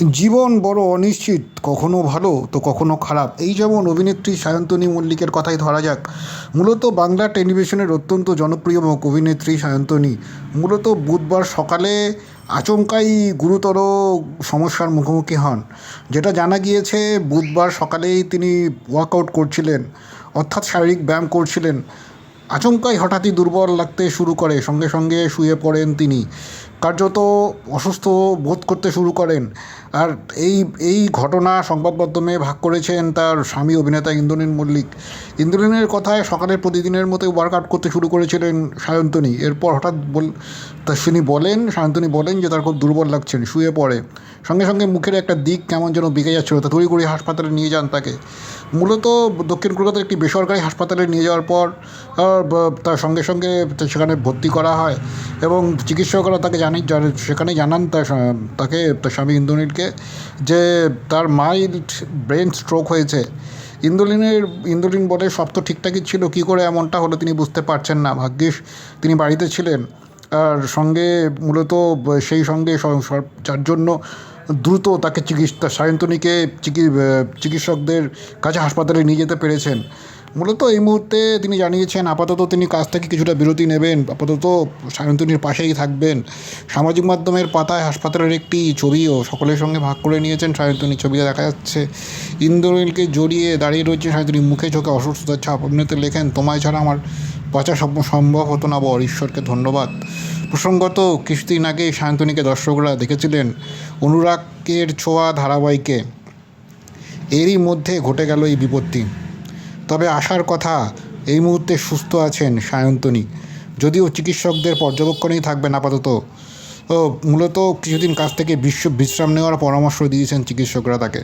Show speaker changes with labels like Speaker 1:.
Speaker 1: জীবন বড় অনিশ্চিত, কখনো ভালো তো কখনো খারাপ। এই যেমন অভিনেত্রী সায়ন্তনী মল্লিকের কথাই ধরা যাক, মূলত বাংলা টেলিভিশনের অত্যন্ত জনপ্রিয় মুখ অভিনেত্রী সায়ন্তনী। মূলত বুধবার সকালে আচমকাই গুরুতর সমস্যার মুখোমুখি হন, যেটা জানা গিয়েছে বুধবার সকালেই তিনি ওয়ার্কআউট করছিলেন, অর্থাৎ শারীরিক ব্যায়াম করছিলেন। আচমকাই হঠাৎই দুর্বল লাগতে শুরু করে। সঙ্গে সঙ্গে শুয়ে পড়েন তিনি। কার্যত অসুস্থ বোধ করতে শুরু করেন। আর এই এই ঘটনা সংবাদ মাধ্যমে ভাগ করেছেন তার স্বামী অভিনেতা ইন্দ্রনীল মল্লিক। ইন্দ্রনীলের কথায় সকালে প্রতিদিনের মতো ওয়ার্কআউট করতে শুরু করেছিলেন সায়ন্তনী। এরপর হঠাৎ বল তিনি বলেন, সায়ন্তনী বলেন যে তার খুব দুর্বল লাগছেন, শুয়ে পড়ে। সঙ্গে সঙ্গে মুখের একটা দিক কেমন যেন বেঁকে যাচ্ছিল। তা তড়িঘড়ি হাসপাতালে নিয়ে যান তাকে। মূলত দক্ষিণ কলকাতার একটি বেসরকারি হাসপাতালে নিয়ে যাওয়ার পর তার সঙ্গে সঙ্গে সেখানে ভর্তি করা হয় এবং চিকিৎসকরা তাকে জানি, সেখানে জানান তার তাকে, তার স্বামী ইন্দ্রনীলকে যে তার মাইল্ড ব্রেন স্ট্রোক হয়েছে। ইন্দ্রলীনের ইন্দ্রলীন বলে, সব তো ঠিকঠাকই ছিল, কী করে এমনটা হলো তিনি বুঝতে পারছেন না। ভাগ্যিস তিনি বাড়িতে ছিলেন। আর সঙ্গে মূলত সেই সঙ্গে যার জন্য দ্রুত তাকে চিকিৎসা, সায়ন্তনীকে চিকি- চিকিৎসকদের কাছে হাসপাতালে নিয়ে যেতে পেরেছেন। মূলত এই মুহূর্তে তিনি জানিয়েছেন, আপাতত তিনি কাজ থেকে কিছুটা বিরতি নেবেন, আপাতত সায়ন্তনীর পাশেই থাকবেন। সামাজিক মাধ্যমের পাতায় হাসপাতালের একটি ছবিও সকলের সঙ্গে ভাগ করে নিয়েছেন সায়ন্তনী। ছবিতে দেখা যাচ্ছে, ইন্দ্রনীলকে জড়িয়ে দাঁড়িয়ে রয়েছে সায়ন্তনী মুখে চোখে অসুস্থতার ছাপ। অভিনেতা লেখেন, তোমায় ছাড়া আমার বাঁচা সম- সম্ভব হতো না, বর। ঈশ্বরকে ধন্যবাদ। প্রসঙ্গত, কিছুদিন আগে সায়ন্তনীকে দর্শকরা দেখেছিলেন অনুরাগের ছোঁয়া ধারাবাহিকে। এরই মধ্যে ঘটে গেল এই বিপত্তি। তবে আশার কথা, এই মুহূর্তে সুস্থ আছেন সায়ন্তনী। যদিও চিকিৎসকদের পর্যবেক্ষণেই থাকবেন আপাতত। মূলত কিছুদিন কাছ থেকে বিশ্ব বিশ্রাম নেওয়ার পরামর্শ দিয়েছেন চিকিৎসকরা তাকে।